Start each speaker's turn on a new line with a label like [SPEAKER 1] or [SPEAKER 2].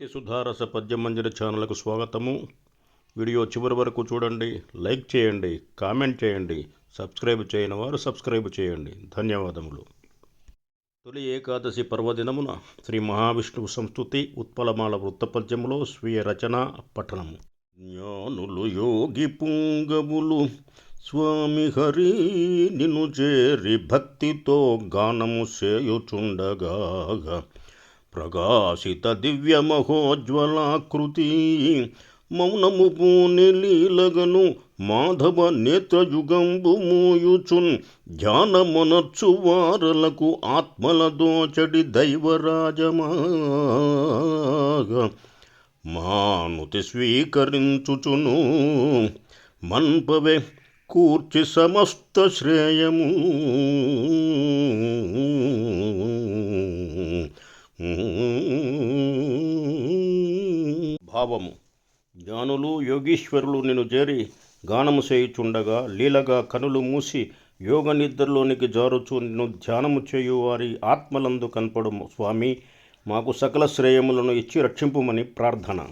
[SPEAKER 1] భక్తి సుధారస పద్యమంజరి ఛానల్కు స్వాగతము. వీడియో చివరి వరకు చూడండి లైక్ చేయండి కామెంట్ చేయండి సబ్స్క్రైబ్ చేయని వారు సబ్స్క్రైబ్ చేయండి. ధన్యవాదములు. తొలి ఏకాదశి పర్వదినమున శ్రీ మహావిష్ణువు సంస్థుతి ఉత్పలమాల వృత్తపద్యములో స్వీయ రచన పఠనము జ్ఞానులు యోగి పుంగములు స్వామి హరి నిన్ను చేరి భక్తితో గానము చేయుచుండగా ప్రకాశిత దివ్యమహోజ్వలాకృతి. మౌనము పూని లీలగను మాధవ నేత్రయుగంబు మూయుచున్. ధ్యానమునర్చు వారలకు ఆత్మల దోచడి దైవరాజమా మానుతి స్వీకరించుచును. మన్పవే కూర్చి సమస్త శ్రేయము. భావము. జ్ఞానులు యోగీశ్వరులు నిన్ను చేరి గానము చేయుచుండగా లీలగా కనులు మూసి యోగ నిద్రలోనికి జారుచు నిన్ను ధ్యానము చేయు వారి ఆత్మలందు కనపడము. స్వామి మాకు సకల శ్రేయములను ఇచ్చి రక్షింపుమని ప్రార్థన.